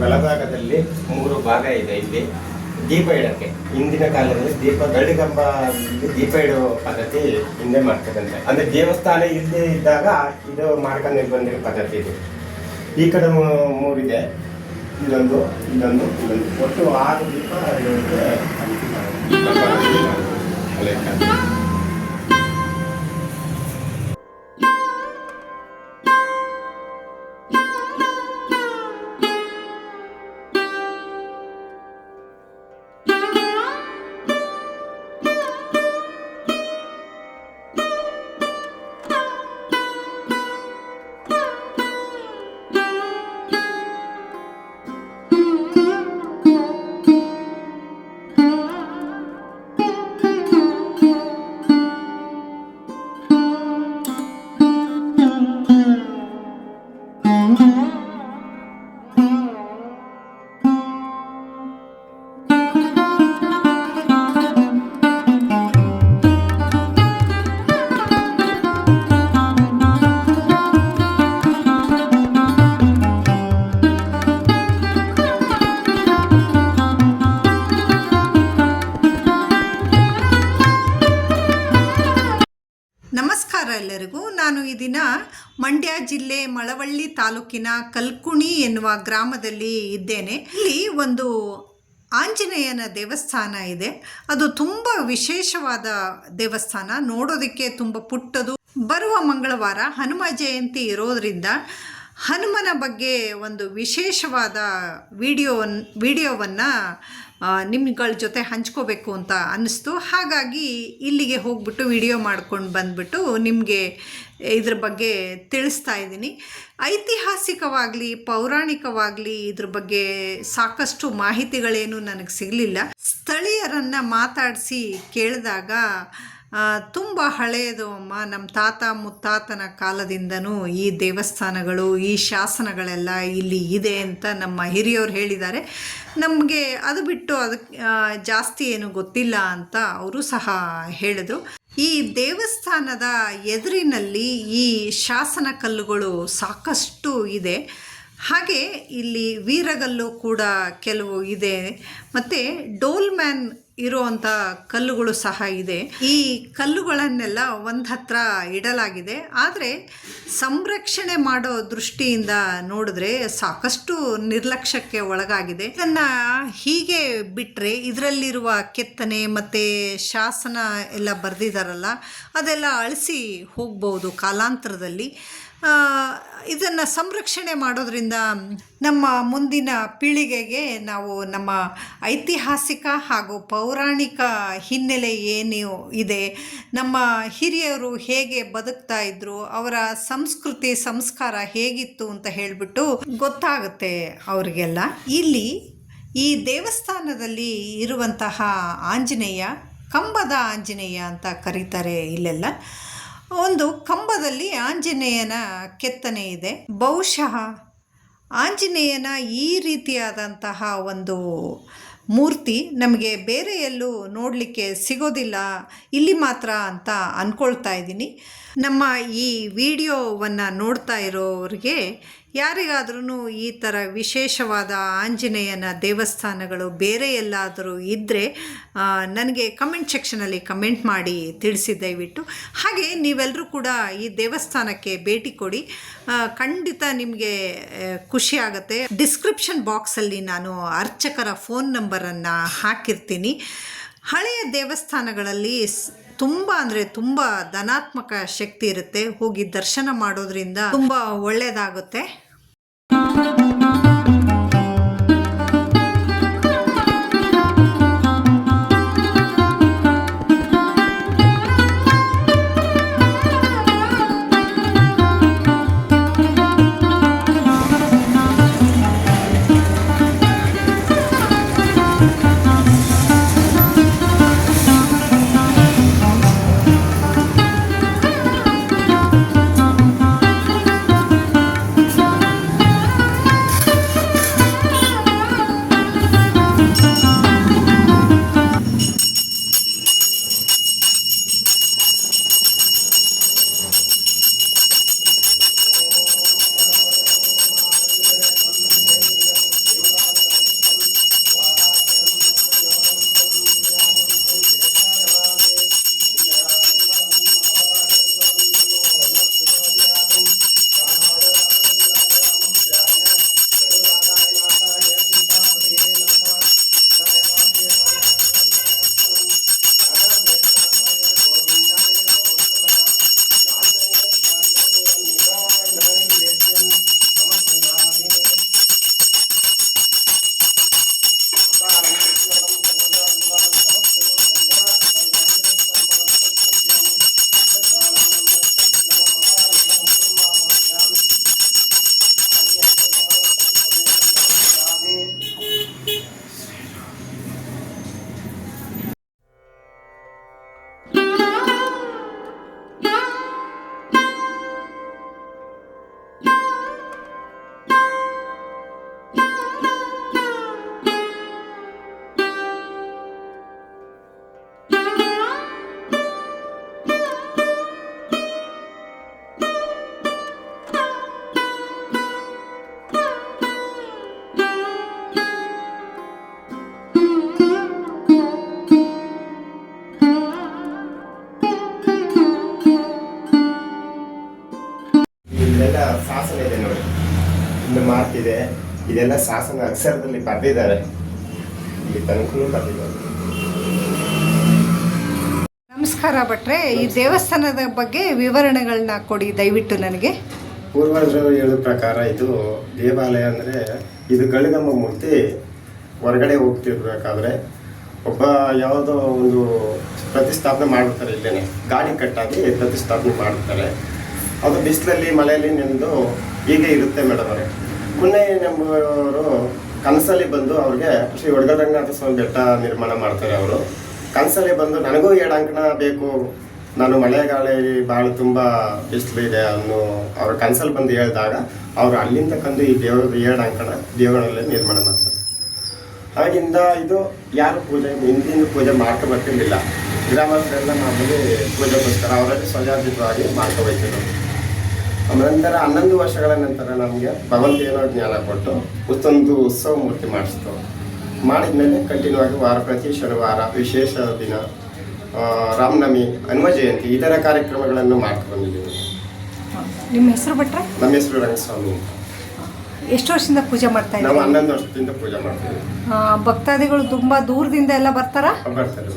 ಬಲಭಾಗದಲ್ಲಿ ಮೂರು ಭಾಗ ಇದೆ ಇಲ್ಲಿ. ದೀಪ ಇಡಕ್ಕೆ. ಹಿಂದಿನ ಕಾಲದಲ್ಲಿ ದೀಪ ಗರಡಿಗಂಬ ದೀಪ ಇಡೋ ಪದ್ಧತಿ ಹಿಂದೆ ಮಾಡ್ತಕ್ಕಂತೆ ಅಂದ್ರೆ ದೇವಸ್ಥಾನ ಇಲ್ಲದೆ ಇದ್ದಾಗ ಇದು ಮಾಡ್ಕೊಂಡು ಬಂದಿರೋ ಪದ್ಧತಿ ಇದೆ. ಈ ಕಡೆ ಮೂರಿದೆ. ಇದೊಂದು ಇದೊಂದು ಇದೊಂದು. ಒಟ್ಟು ಆರು ದೀಪ ಎಲ್ಲರಿಗೂ ನಾನು ಈ ದಿನ ಮಂಡ್ಯ ಜಿಲ್ಲೆ ಮಳವಳ್ಳಿ ತಾಲೂಕಿನ ಕಲ್ಕುಣಿ ಎನ್ನುವ ಗ್ರಾಮದಲ್ಲಿ ಇದ್ದೇನೆ. ಇಲ್ಲಿ ಒಂದು ಆಂಜನೇಯನ ದೇವಸ್ಥಾನ ಇದೆ. ಅದು ತುಂಬ ವಿಶೇಷವಾದ ದೇವಸ್ಥಾನ. ನೋಡೋದಕ್ಕೆ ತುಂಬ ಪುಟ್ಟದು. ಬರುವ ಮಂಗಳವಾರ ಹನುಮ ಜಯಂತಿ ಇರೋದ್ರಿಂದ ಹನುಮನ ಬಗ್ಗೆ ಒಂದು ವಿಶೇಷವಾದ ವಿಡಿಯೋ ವಿಡಿಯೋವನ್ನು ನಿಮ್ಗಳ ಜೊತೆ ಹಂಚ್ಕೋಬೇಕು ಅಂತ ಅನ್ನಿಸ್ತು. ಹಾಗಾಗಿ ಇಲ್ಲಿಗೆ ಹೋಗ್ಬಿಟ್ಟು ವಿಡಿಯೋ ಮಾಡ್ಕೊಂಡು ಬಂದ್ಬಿಟ್ಟು ನಿಮಗೆ ಇದ್ರ ಬಗ್ಗೆ ತಿಳಿಸ್ತಾ ಇದ್ದೀನಿ. ಐತಿಹಾಸಿಕವಾಗಲಿ, ಪೌರಾಣಿಕವಾಗಲಿ ಇದ್ರ ಬಗ್ಗೆ ಸಾಕಷ್ಟು ಮಾಹಿತಿಗಳೇನು ನನಗೆ ಸಿಗಲಿಲ್ಲ. ಸ್ಥಳೀಯರನ್ನು ಮಾತಾಡಿಸಿ ಕೇಳಿದಾಗ ತುಂಬ ಹಳೆಯದು ಅಮ್ಮ ನಮ್ಮ ತಾತ ಮುತ್ತಾತನ ಕಾಲದಿಂದನೂ ಈ ದೇವಸ್ಥಾನಗಳು, ಈ ಶಾಸನಗಳೆಲ್ಲ ಇಲ್ಲಿ ಇದೆ ಅಂತ ನಮ್ಮ ಹಿರಿಯವರು ಹೇಳಿದ್ದಾರೆ. ನಮಗೆ ಅದು ಬಿಟ್ಟು ಅದಕ್ಕೆ ಜಾಸ್ತಿ ಏನು ಗೊತ್ತಿಲ್ಲ ಅಂತ ಅವರು ಸಹ ಹೇಳಿದರು. ಈ ದೇವಸ್ಥಾನದ ಎದುರಿನಲ್ಲಿ ಈ ಶಾಸನ ಕಲ್ಲುಗಳು ಸಾಕಷ್ಟು ಇದೆ. ಹಾಗೆ ಇಲ್ಲಿ ವೀರಗಲ್ಲು ಕೂಡ ಕೆಲವು ಇದೆ. ಮತ್ತು ಡೋಲ್ ಮ್ಯಾನ್ ಇರುವಂಥ ಕಲ್ಲುಗಳು ಸಹ ಇದೆ. ಈ ಕಲ್ಲುಗಳನ್ನೆಲ್ಲ ಒಂದು ಹತ್ರ ಇಡಲಾಗಿದೆ. ಆದರೆ ಸಂರಕ್ಷಣೆ ಮಾಡೋ ದೃಷ್ಟಿಯಿಂದ ನೋಡಿದ್ರೆ ಸಾಕಷ್ಟು ನಿರ್ಲಕ್ಷ್ಯಕ್ಕೆ ಒಳಗಾಗಿದೆ. ಇದನ್ನು ಹೀಗೆ ಬಿಟ್ಟರೆ ಇದರಲ್ಲಿರುವ ಕೆತ್ತನೆ ಮತ್ತು ಶಾಸನ ಎಲ್ಲ ಬರೆದಿದ್ದಾರಲ್ಲ ಅದೆಲ್ಲ ಅಳಿಸಿ ಹೋಗ್ಬೋದು ಕಾಲಾಂತರದಲ್ಲಿ. ಇದನ್ನು ಸಂರಕ್ಷಣೆ ಮಾಡೋದ್ರಿಂದ ನಮ್ಮ ಮುಂದಿನ ಪೀಳಿಗೆಗೆ ನಾವು ನಮ್ಮ ಐತಿಹಾಸಿಕ ಹಾಗೂ ಪೌರಾಣಿಕ ಹಿನ್ನೆಲೆ ಏನು ಇದೆ, ನಮ್ಮ ಹಿರಿಯರು ಹೇಗೆ ಬದುಕ್ತಾ ಇದ್ರು, ಅವರ ಸಂಸ್ಕೃತಿ, ಸಂಸ್ಕಾರ ಹೇಗಿತ್ತು ಅಂತ ಹೇಳಿಬಿಟ್ಟು ಗೊತ್ತಾಗುತ್ತೆ ಅವರಿಗೆಲ್ಲ. ಇಲ್ಲಿ ಈ ದೇವಸ್ಥಾನದಲ್ಲಿ ಇರುವಂತಹ ಆಂಜನೇಯ, ಕಂಬದ ಆಂಜನೇಯ ಅಂತ ಕರೀತಾರೆ ಇಲ್ಲೆಲ್ಲ. ಒಂದು ಕಂಬದಲ್ಲಿ ಆಂಜನೇಯನ ಕೆತ್ತನೆ ಇದೆ. ಬಹುಶಃ ಆಂಜನೇಯನ ಈ ರೀತಿಯಾದಂತಹ ಒಂದು ಮೂರ್ತಿ ನಮಗೆ ಬೇರೆ ಎಲ್ಲೂ ನೋಡಲಿಕ್ಕೆ ಸಿಗೋದಿಲ್ಲ. ಇಲ್ಲಿ ಮಾತ್ರ ಅಂತ ಅಂದ್ಕೊಳ್ತಾ ಇದ್ದೀನಿ. ನಮ್ಮ ಈ ವಿಡಿಯೋವನ್ನು ನೋಡ್ತಾ ಇರೋರಿಗೆ ಯಾರಿಗಾದ್ರೂ ಈ ಥರ ವಿಶೇಷವಾದ ಆಂಜನೇಯನ ದೇವಸ್ಥಾನಗಳು ಬೇರೆ ಎಲ್ಲಾದರೂ ಇದ್ದರೆ ನನಗೆ ಕಮೆಂಟ್ ಸೆಕ್ಷನಲ್ಲಿ ಕಮೆಂಟ್ ಮಾಡಿ ತಿಳಿಸಿ ದಯವಿಟ್ಟು. ಹಾಗೆ ನೀವೆಲ್ಲರೂ ಕೂಡ ಈ ದೇವಸ್ಥಾನಕ್ಕೆ ಭೇಟಿ ಕೊಡಿ. ಖಂಡಿತ ನಿಮಗೆ ಖುಷಿ ಆಗುತ್ತೆ. ಡಿಸ್ಕ್ರಿಪ್ಷನ್ ಬಾಕ್ಸಲ್ಲಿ ನಾನು ಅರ್ಚಕರ ಫೋನ್ ನಂಬರನ್ನು ಹಾಕಿರ್ತೀನಿ. ಹಳೆಯ ದೇವಸ್ಥಾನಗಳಲ್ಲಿ ತುಂಬ ಅಂದ್ರೆ ತುಂಬ ಧನಾತ್ಮಕ ಶಕ್ತಿ ಇರುತ್ತೆ. ಹೋಗಿ ದರ್ಶನ ಮಾಡೋದ್ರಿಂದ ತುಂಬಾ ಒಳ್ಳೆಯದಾಗುತ್ತೆ ಇದೆಲ್ಲ ಶಾಸನ ಇದೆ ನೋಡಿ. ಒಂದು ಮಾರ್ತಿದೆ ಇದೆಲ್ಲ ಶಾಸನ ಅಕ್ಷರದಲ್ಲಿ ಬರೆದಿದ್ದಾರೆ. ಇಲ್ಲಿ ತನಕನೂ ಬರೆದಿದ್ದಾರೆ ನಮಸ್ಕಾರ ಭಟ್ರೆ ಈ ದೇವಸ್ಥಾನದ ಬಗ್ಗೆ ವಿವರಣೆಗಳನ್ನ ಕೊಡಿ ದಯವಿಟ್ಟು ನನಗೆ. ಪೂರ್ವಜರು ಹೇಳಿದ ಪ್ರಕಾರ ಇದು ದೇವಾಲಯ ಅಂದರೆ ಇದು ಗಳಿಗಮ್ಮ ಮೂರ್ತಿ ಹೊರಗಡೆ ಹೋಗ್ತಿರ್ಬೇಕಾದ್ರೆ ಒಬ್ಬ ಯಾವುದೋ ಒಂದು ಪ್ರತಿಷ್ಠಾಪನೆ ಮಾಡಿರ್ತಾರೆ ಇಲ್ಲೇನೆ. ಗಾಡಿ ಕಟ್ಟಾಗಿ ಪ್ರತಿಷ್ಠಾಪನೆ ಮಾಡ್ತಾರೆ. ಅದು ಬಿಸಿಲಲ್ಲಿ ಮಳೆಯಲ್ಲಿ ನಿಂದು ಹೀಗೆ ಇರುತ್ತೆ ಮೇಡಮ್ ಅವರೇ. ಮೊನ್ನೆ ಎಂಬುವರು ಕನಸಲ್ಲಿ ಬಂದು ಅವ್ರಿಗೆ ಶ್ರೀ ಒಡಗರಂಗನಾಥ ಸ್ವಾಮಿ ಬೆಟ್ಟ ನಿರ್ಮಾಣ ಮಾಡ್ತಾರೆ ಅವರು. ಕನಸಲ್ಲಿ ಬಂದು ನನಗೂ ಎರಡು ಅಂಕಣ ಬೇಕು, ನಾನು ಮಳೆಗಾಲ ಭಾಳ ತುಂಬ ಬಿಸಿಲಿದೆ ಅನ್ನೋ ಅವ್ರ ಕನಸಲ್ಲಿ ಬಂದು ಹೇಳಿದಾಗ ಅವರು ಅಲ್ಲಿಂದ ಕಂದು ಈ ದೇವರದ ಏಳು ಅಂಕಣ ದೇವರಲ್ಲಿ ನಿರ್ಮಾಣ ಮಾಡ್ತಾರೆ. ಆಗಿಂದ ಇದು ಯಾರು ಪೂಜೆ, ಹಿಂದಿನ ಪೂಜೆ ಮಾಡ್ಕೊ ಬರ್ತಿರ್ಲಿಲ್ಲ ಗ್ರಾಮಸ್ಥರೆಲ್ಲ ಪೂಜೆ ಪೂಜೆಗೋಸ್ಕರ ಅವರಲ್ಲಿ ಸ್ವಜಾರ್ಜಿತವಾಗಿ ಮಾಡ್ಕೊ ಹೋಗ್ತಿದ್ರು ನಂತರ ಹನ್ನೊಂದು ವರ್ಷಗಳ ನಂತರ ನಮಗೆ ಭಗವಂತ ಏನೋ ಜ್ಞಾನ ಕೊಟ್ಟು ಮತ್ತೊಂದು ಉತ್ಸವ ಮೂರ್ತಿ ಮಾಡಿಸ್ತು. ಮಾಡಿದ್ಮೇಲೆ ಕಂಟಿನ್ಯೂ ಆಗಿ ವಾರ ಪ್ರತಿ ಶನಿವಾರ ವಿಶೇಷ ದಿನ ರಾಮನವಮಿ ಹನುಮ ಜಯಂತಿ ಇದರ ಕಾರ್ಯಕ್ರಮಗಳನ್ನು ಮಾಡ್ತಾ ಬಂದಿದ್ದೀವಿ. ನಿಮ್ಮ ಹೆಸರು ಬಿಟ್ರೆ? ನಮ್ಮ ಹೆಸರು ರಂಗಸ್ವಾಮಿ ಎಷ್ಟು ವರ್ಷದಿಂದ ಪೂಜೆ ಮಾಡ್ತಾ ನಾವು ಇದ್ದೀವಿ ಹನ್ನೊಂದು ವರ್ಷದಿಂದ ಪೂಜೆ ಮಾಡ್ತೀವಿ ಭಕ್ತಾದಿಗಳು ತುಂಬಾ ದೂರದಿಂದ ಎಲ್ಲ ಬರ್ತಾರಾ? ಬರ್ತಾರೆ.